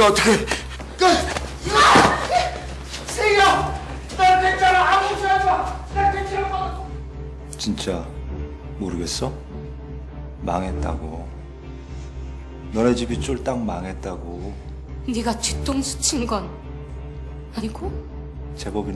네가 어떻게 세영! 난 괜찮아 아무것도 하지 마! 난 괜찮아 진짜 모르겠어? 망했다고. 너네 집이 쫄딱 망했다고. 네가 뒤통수 친 건 아니고? 제법이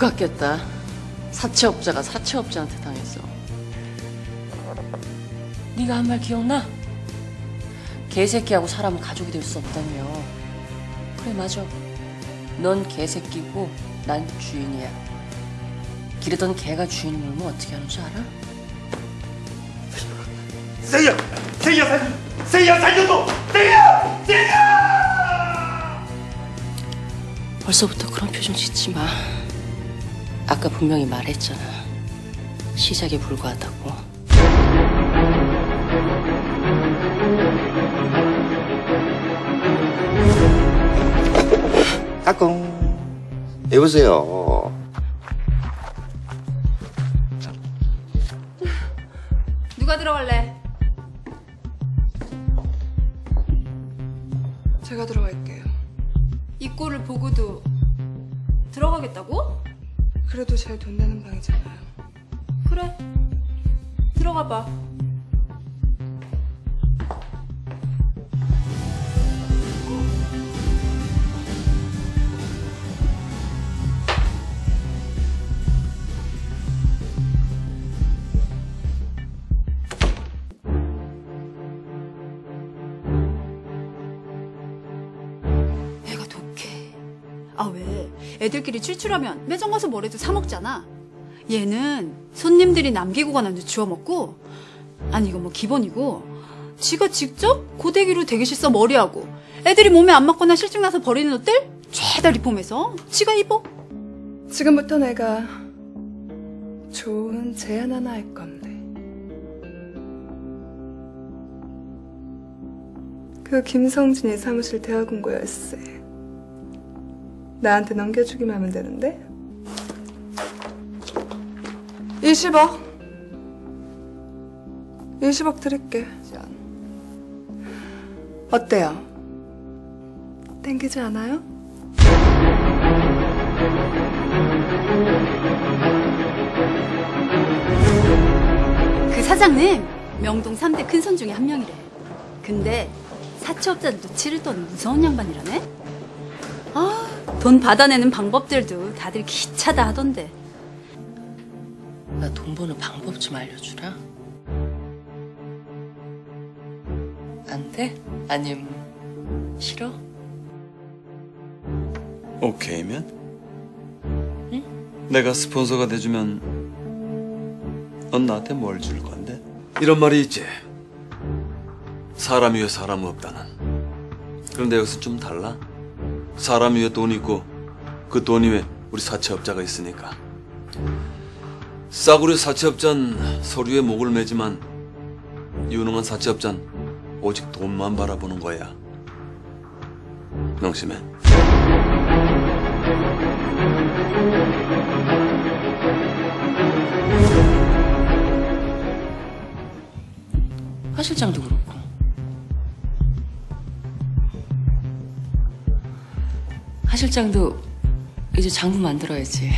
갖겠다. 사채업자가 사채업자한테 당했어. 네가 한 말 기억나? 개새끼하고 사람은 가족이 될 수 없다며. 그래 맞아. 넌 개새끼고 난 주인이야. 기르던 개가 주인을 물면 어떻게 하는 줄 알아? 세영! 세영 살려! 세영 살려줘! 세영! 세영! 벌써부터 그런 표정 짓지 마. 아까 분명히 말했잖아. 시작에 불과하다고. 까꿍. 여보세요. 그래. 들어가 봐. 애가 독해. 아, 왜? 애들끼리 출출하면 매점 가서 뭐래도 사 먹잖아. 얘는 손님들이 남기고 간 안주 주워 먹고, 아니, 이거 뭐 기본이고, 지가 직접 고데기로 대기실 써 머리하고, 애들이 몸에 안 맞거나 실증 나서 버리는 옷들 죄다 리폼해서 지가 입어. 지금부터 내가 좋은 제안 하나 할 건데. 그 김성진이 사무실 대학원 열쇠. 나한테 넘겨주기만 하면 되는데? 20억. 20억 드릴게. 어때요? 땡기지 않아요? 그 사장님, 명동 3대 큰선 중에 한 명이래. 근데 사채업자들도 치를 떠는 무서운 양반이라네? 아, 돈 받아내는 방법들도 다들 기차다 하던데. 나 돈 버는 방법 좀 알려주라. 안 돼? 아님 싫어? 오케이면? 내가 스폰서가 돼주면 넌 나한테 뭘 줄 건데? 이런 말이 있지. 사람 위에 사람 없다는. 그런데 여기서 좀 달라. 사람 위에 돈 있고 그 돈 위에 우리 사채업자가 있으니까. 싸구려 사채업자는 서류에 목을 매지만 유능한 사채업자는 오직 돈만 바라보는 거야. 명심해. 하 실장도 그렇고. 하 실장도 이제 장부 만들어야지.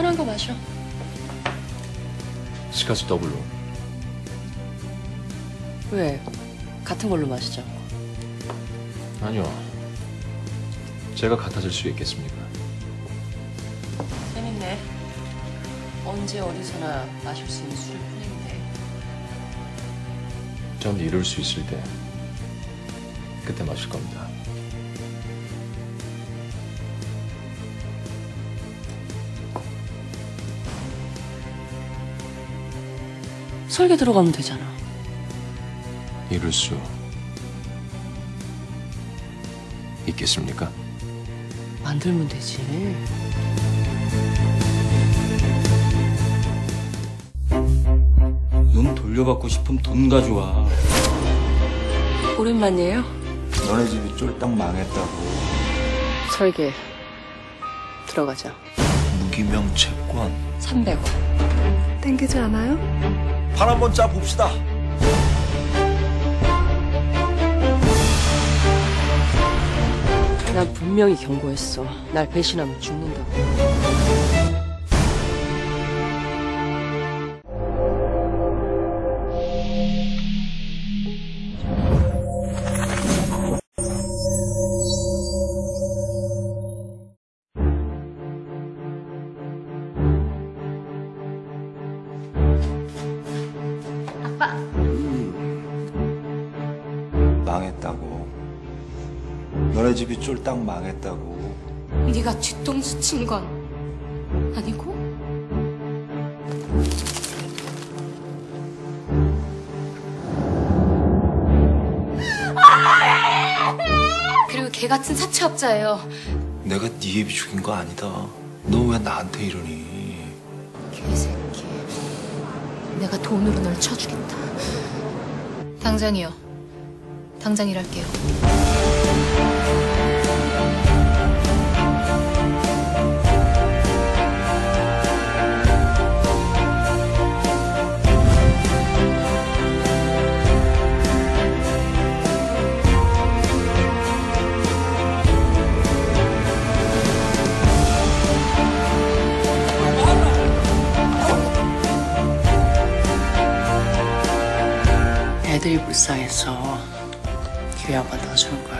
편한 거 마셔. 스카치 더블로. 왜? 같은 걸로 마시자고. 아니요. 제가 같아질 수 있겠습니까? 재밌네. 언제 어디서나 마실 수 있는 술일 뿐인데. 전 이룰 수 있을 때 그때 마실 겁니다. 설계 들어가면 되잖아. 이룰 수 있겠습니까? 만들면 되지. 눈 돌려받고 싶으면 돈 가져와. 오랜만이에요. 너네 집이 쫄딱 망했다고 설계 들어가자. 무기명 채권 300원. 땡기지 않아요? 판 한번 짜 봅시다 난 분명히 경고했어. 날 배신하면 죽는다고. 집이 쫄딱 망했다고 네가 뒤통수 친 건 아니고? 그리고 개 같은 사채업자예요. 내가 네 애비 죽인 거 아니다 너 왜 나한테 이러니 개새끼. 내가 돈으로 널 쳐주겠다. 당장이요. 당장 일할게요. 더 주는 거야.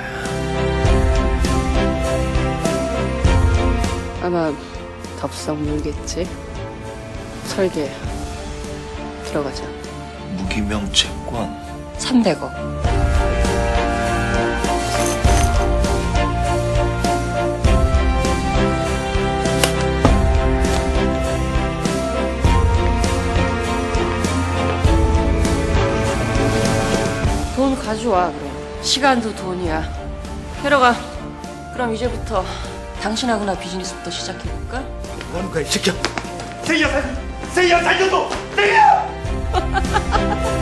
아마 덥석 물겠지. 설계 들어가자. 무기명 채권 300억. 돈 가져와 그럼. 시간도 돈이야. 해러가. 그럼 이제부터 당신하고 나 비즈니스부터 시작해볼까? 뭐하는 거야 이 새끼야 세이야 살 세이야 살려줘 세이야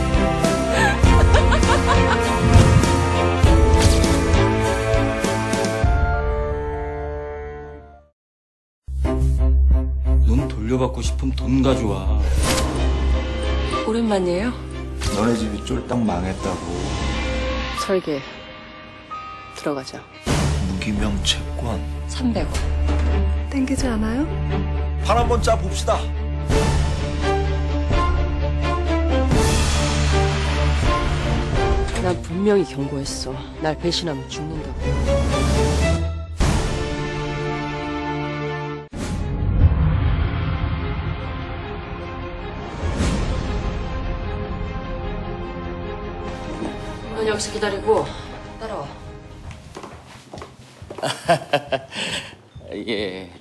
눈 돌려받고 싶으면 돈 가져와. 오랜만이에요. 너네 집이 쫄딱 망했다고 설계 들어가자. 무기명 채권 300원. 땡기지 않아요? 판 한번 짜 봅시다 난 분명히 경고했어. 날 배신하면 죽는다고. 여기서 기다리고 따라와. 예.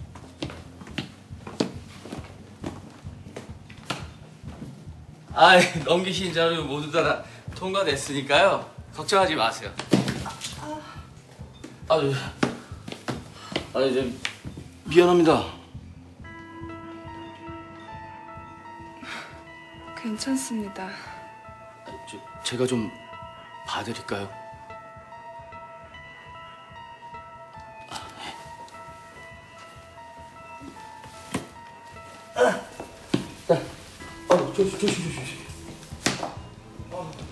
아, 넘기신 자료 모두 다 통과됐으니까요. 걱정하지 마세요. 아유, 아유, 좀 미안합니다. 괜찮습니다. 저, 제가 좀 봐드릴까요?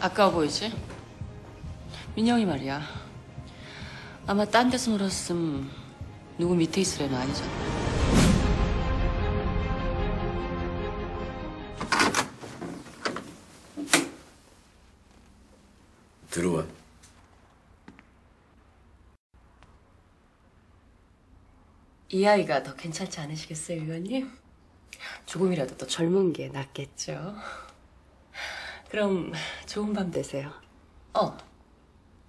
아까워 보이지? 민영이 말이야. 아마 딴 데서 놀았음 누구 밑에 있을 애는 아니잖아. 들어와. 이 아이가 더 괜찮지 않으시겠어요, 의원님? 조금이라도 더 젊은 게 낫겠죠. 그럼 좋은 밤 되세요. 어,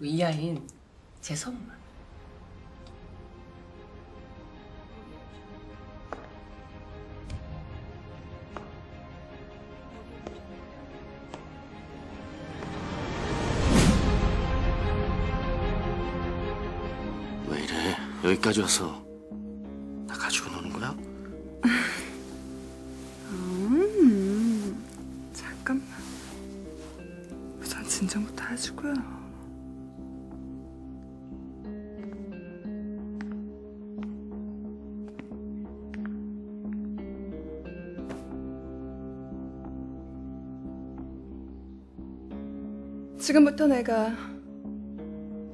이 아이는 제 선물. 여기까지 와서 나 가지고 노는 거야? 음, 잠깐만. 우선 진정부터 해주고요. 지금부터 내가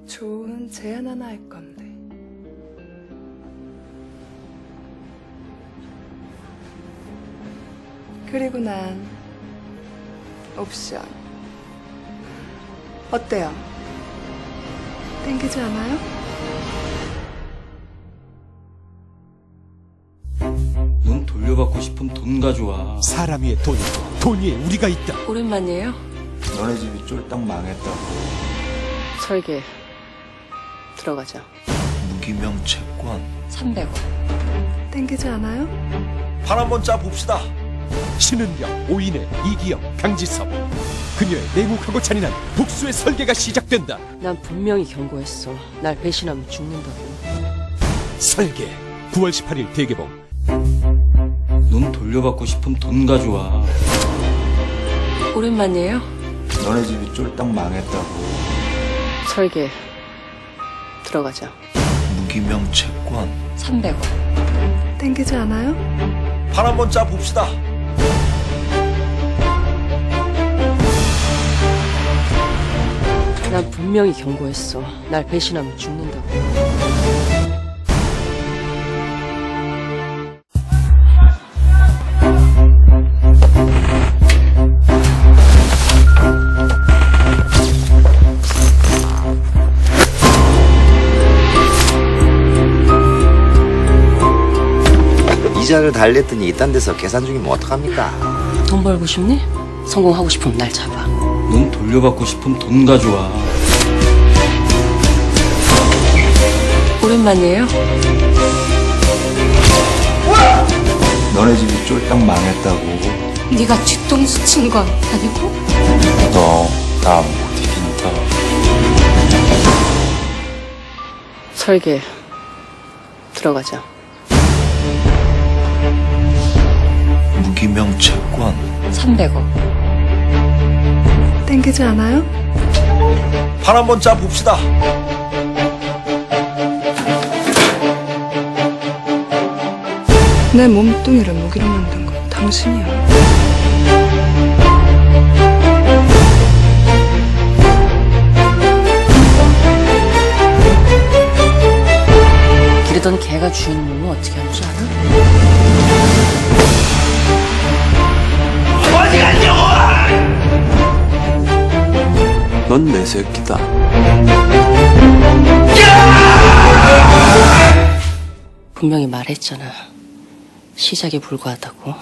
좋은 제안 하나 할 건데. 그리고 난 옵션. 어때요? 땡기지 않아요? 넌 돌려받고 싶으면 돈 가져와. 사람 위에 돈, 돈 위에 우리가 있다. 오랜만이에요. 너네 집이 쫄딱 망했다고. 설계 들어가자. 무기명 채권. 300원. 땡기지 않아요? 판 한번 짜 봅시다. 신은영, 오인혜, 이기영, 강지섭. 그녀의 냉혹하고 잔인한 복수의 설계가 시작된다. 난 분명히 경고했어. 날 배신하면 죽는다고. 설계. 9월 18일 대개봉. 넌 돌려받고 싶으면 돈 가져와. 오랜만이에요. 너네 집이 쫄딱 망했다고. 설계 들어가자. 무기명 채권. 300원. 땡기지 않아요? 판 한번 짜 봅시다. 난 분명히 경고했어. 날 배신하면 죽는다고. 이자를 달랬더니 이딴 데서 계산 중이면 어떡합니까? 돈 벌고 싶니? 성공하고 싶으면 날 잡아. 넌 돌려받고 싶으면 돈 가져와. 오랜만이에요. 너네 집이 쫄딱 망했다고. 네가 뒤통수 친 건 아니고? 너나 못 이긴다. 설계 들어가자. 무기명 채권. 300원. 땡기지 않아요? 판 한번 짜 봅시다. 내 몸뚱이를 무기로 만든 건 당신이야. 기르던 개가 주인 몸을 어떻게 하는 줄 알아? 넌 내 새끼다. 분명히 말했잖아. 시작에 불과하다고.